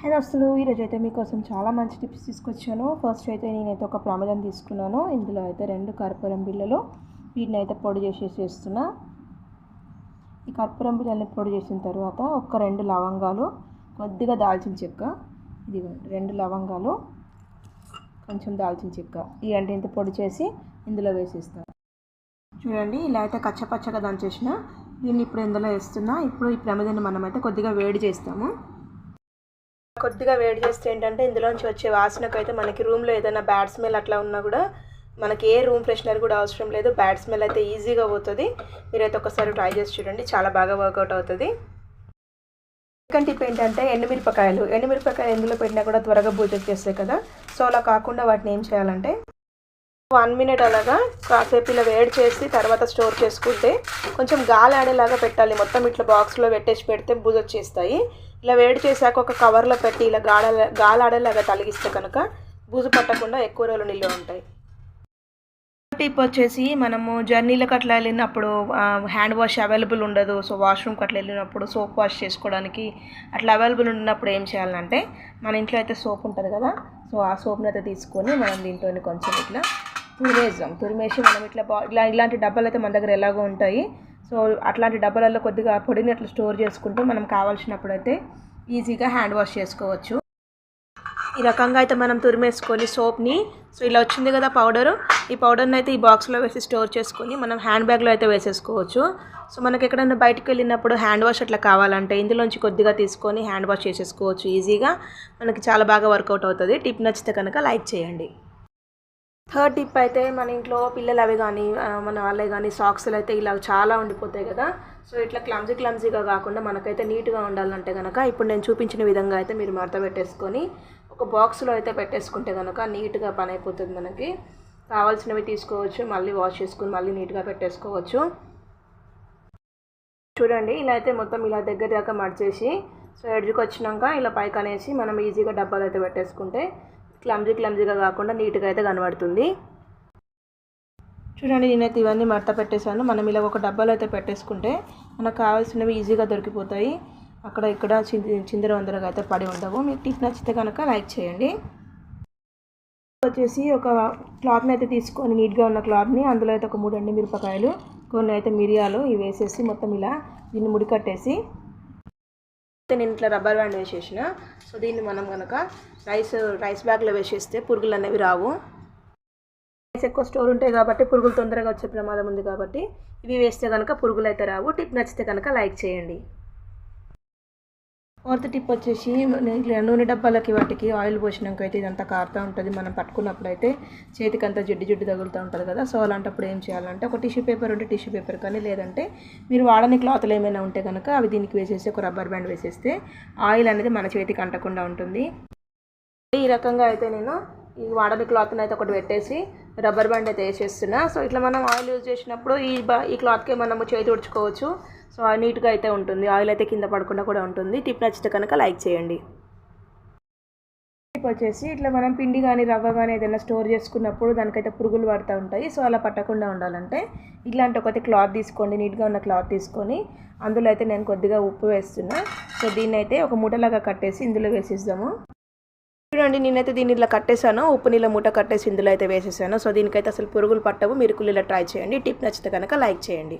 Hello అసలు ఈరోజు అయితే మీకోసం చాలా మంచి టిప్స్ తీసుకొచ్చాను. ఫస్ట్ అయితే నేనైతే ఒక ప్రమదం తీసుకున్నాను. ఇందులో అయితే రెండు కర్పూరం బిళ్ళలు వీటిని అయితే పొడి చేసేసి వేస్తున్నా ఈ కర్పూరం బిళ్ళని పొడి చేసిన తర్వాత ఒక రెండు లవంగాలు కొద్దిగా దాల్చిన చెక్క ఇది రెండు లవంగాలు కొంచెం దాల్చిన చెక్క ఈ ఇంత పొడి చేసి ఇందులో వేసేస్తాను చూడండి ఇలా అయితే కచ్చపచ్చగా దంచేసిన దీన్ని ఇప్పుడు ఇందులో వేస్తున్నా. ఇప్పుడు ఈ ప్రమిదని మనమైతే కొద్దిగా వేడి చేస్తాము. కొద్దిగా వేడి చేస్తే ఏంటంటే ఇందులోంచి వచ్చే వాసనకు అయితే మనకి రూమ్లో ఏదైనా బ్యాడ్ స్మెల్ అట్లా ఉన్నా కూడా మనకి ఏ రూమ్ ఫ్రెషనర్ కూడా అవసరం లేదు. బ్యాడ్ స్మెల్ అయితే ఈజీగా పోతుంది. మీరైతే ఒకసారి ట్రై చేసి చూడండి. చాలా బాగా వర్కౌట్ అవుతుంది. సెకండ్ టిప్ ఏంటంటే ఎండుమిరపకాయలు. ఎండుమిరపకాయలు ఎందులో పెట్టినా కూడా త్వరగా బూజ చేస్తాయి కదా. సో అలా కాకుండా వాటిని ఏం చేయాలంటే వన్ మినిట్ అలాగా కాసేపు ఇలా వేడి చేసి తర్వాత స్టోర్ చేసుకుంటే కొంచెం గాలి ఆడేలాగా పెట్టాలి. మొత్తం ఇట్లా బాక్స్లో పెట్టేసి పెడితే బూజ వచ్చేస్తాయి. ఇలా వేడి చేశాక ఒక కవర్లో పెట్టి ఇలా గాడ గాలి ఆడేలాగా తలిగిస్తే కనుక బూజు పట్టకుండా ఎక్కువ రోజులు నిల్వ ఉంటాయి. టిప్ వచ్చేసి మనము జర్నీలకు అట్లా వెళ్ళినప్పుడు హ్యాండ్ వాష్ అవైలబుల్ ఉండదు. సో వాష్రూమ్కి అట్లా వెళ్ళినప్పుడు సోప్ వాష్ చేసుకోవడానికి అట్లా అవైలబుల్ ఉన్నప్పుడు ఏం చేయాలంటే మన ఇంట్లో అయితే సోప్ ఉంటుంది కదా సో ఆ సోప్ని అయితే తీసుకొని మనం దీంతో కొంచెం ఇట్లా తురిమేద్దాం తురిమేసి మనం ఇట్లా ఇలా ఇలాంటి డబ్బాలు అయితే మన దగ్గర ఎలాగో ఉంటాయి. సో అట్లాంటి డబ్బాలలో కొద్దిగా పొడిని అట్లా స్టోర్ చేసుకుంటూ మనం కావాల్సినప్పుడు అయితే ఈజీగా హ్యాండ్ వాష్ చేసుకోవచ్చు. ఈ రకంగా అయితే మనం తురిమేసుకొని సోప్ని సో ఇలా వచ్చింది కదా పౌడరు. ఈ పౌడర్ని అయితే ఈ బాక్స్లో వేసి స్టోర్ చేసుకొని మనం హ్యాండ్ బ్యాగ్లో అయితే వేసేసుకోవచ్చు. సో మనకి ఎక్కడైనా బయటకు వెళ్ళినప్పుడు హ్యాండ్ వాష్ అట్లా కావాలంటే ఇందులోంచి కొద్దిగా తీసుకొని హ్యాండ్ వాష్ చేసేసుకోవచ్చు ఈజీగా. మనకి చాలా బాగా వర్కౌట్ అవుతుంది. టిప్ నచ్చితే కనుక లైక్ చేయండి. థర్డ్ టిప్ అయితే మన ఇంట్లో పిల్లలు అవి కానీ మన వాళ్ళే కానీ సాక్స్లు అయితే ఇలా చాలా ఉండిపోతాయి కదా. సో ఇట్లా క్లమ్జీ క్లమ్జీగా కాకుండా మనకైతే నీట్గా ఉండాలంటే కనుక ఇప్పుడు నేను చూపించిన విధంగా అయితే మీరు మడత పెట్టేసుకొని ఒక బాక్స్లో అయితే పెట్టేసుకుంటే కనుక నీట్గా పని అయిపోతుంది మనకి. కావాల్సినవి తీసుకోవచ్చు మళ్ళీ వాష్ చేసుకుని మళ్ళీ నీట్గా పెట్టేసుకోవచ్చు. చూడండి ఇలా అయితే మొత్తం ఇలా దగ్గర దాకా మడిచేసి సో ఎడ్జ్కి వచ్చినాక ఇలా పైకి అనేసి మనం ఈజీగా డబ్బాలు అయితే పెట్టేసుకుంటే క్లమ్జీ క్లమ్జీగా కాకుండా నీట్గా అయితే కనబడుతుంది. చూడండి నేనైతే ఇవన్నీ మడత పెట్టేశాను. మనం ఇలా ఒక డబ్బాలో అయితే పెట్టేసుకుంటే మనకు కావాల్సినవి ఈజీగా దొరికిపోతాయి. అక్కడ ఇక్కడ చిందర వందరగా అయితే పడి ఉండవు. మీకు టిప్ నచ్చితే కనుక లైక్ చేయండి. వచ్చేసి ఒక క్లాత్ని అయితే తీసుకొని నీట్గా ఉన్న క్లాత్ని అందులో అయితే ఒక మూడు అండి మిరపకాయలు కొన్ని అయితే మిరియాలు ఇవి వేసేసి మొత్తం ఇలా దీన్ని ముడి కట్టేసి నేను ఇట్లా రబ్బర్ బ్యాండ్ వేసేసిన. సో దీన్ని మనం కనుక రైస్ రైస్ బ్యాగ్లో వేసేస్తే పురుగులు అనేవి రావు. రైస్ ఎక్కువ స్టోర్ ఉంటాయి కాబట్టి పురుగులు తొందరగా వచ్చే ప్రమాదం ఉంది కాబట్టి ఇవి వేస్తే కనుక పురుగులు అయితే రావు. టిప్ నచ్చితే కనుక లైక్ చేయండి. ఫోర్త్ టిప్ వచ్చేసి నూనె డబ్బాలకి వాటికి ఆయిల్ పోసినాక అయితే ఇదంతా కారుతూ ఉంటుంది. మనం పట్టుకున్నప్పుడు అయితే చేతికి అంతా జిడ్డు జిడ్డు తగులుతూ ఉంటుంది కదా. సో అలాంటప్పుడు ఏం చేయాలంటే ఒక టిష్యూ పేపర్ ఉంటే టిష్యూ పేపర్ కానీ లేదంటే మీరు వాడని క్లాత్లు ఏమైనా ఉంటే కనుక అవి దీనికి వేసేసి ఒక రబ్బర్ బ్యాండ్ వేసేస్తే ఆయిల్ అనేది మన చేతికి అంటకుండా ఉంటుంది. ఈ రకంగా అయితే నేను ఈ వాడని క్లాత్ని అయితే ఒకటి పెట్టేసి రబ్బర్ బ్యాండ్ అయితే వేసేస్తున్నా. సో ఇట్లా మనం ఆయిల్ యూజ్ చేసినప్పుడు ఈ ఈ క్లాత్కే మనము చేతి ఉడుచుకోవచ్చు. సో నీట్గా అయితే ఉంటుంది. ఆయిల్ అయితే కింద పడకుండా కూడా ఉంటుంది. టిప్ నచ్చితే కనుక లైక్ చేయండి. టిప్ వచ్చేసి ఇట్లా మనం పిండి కానీ రవ్వ కానీ ఏదైనా స్టోర్ చేసుకున్నప్పుడు దానికైతే పురుగులు పడుతూ ఉంటాయి. సో అలా పట్టకుండా ఉండాలంటే ఇట్లాంటి ఒకటి క్లాత్ తీసుకోండి. నీట్గా ఉన్న క్లాత్ తీసుకొని అందులో అయితే నేను కొద్దిగా ఉప్పు వేస్తున్నా. సో దీన్ని అయితే ఒక మూటలాగా కట్టేసి ఇందులో వేసేద్దాము. చూడండి నేనైతే దీన్ని ఇలా కట్టేశాను. ఉప్పు నీళ్ళ మూట కట్టేసి ఇందులో అయితే వేసేసాను. సో దీనికైతే అసలు పురుగులు పట్టవు. మీరు కుళ్ళిలా ట్రై చేయండి. టిప్ నచ్చితే కనుక లైక్ చేయండి.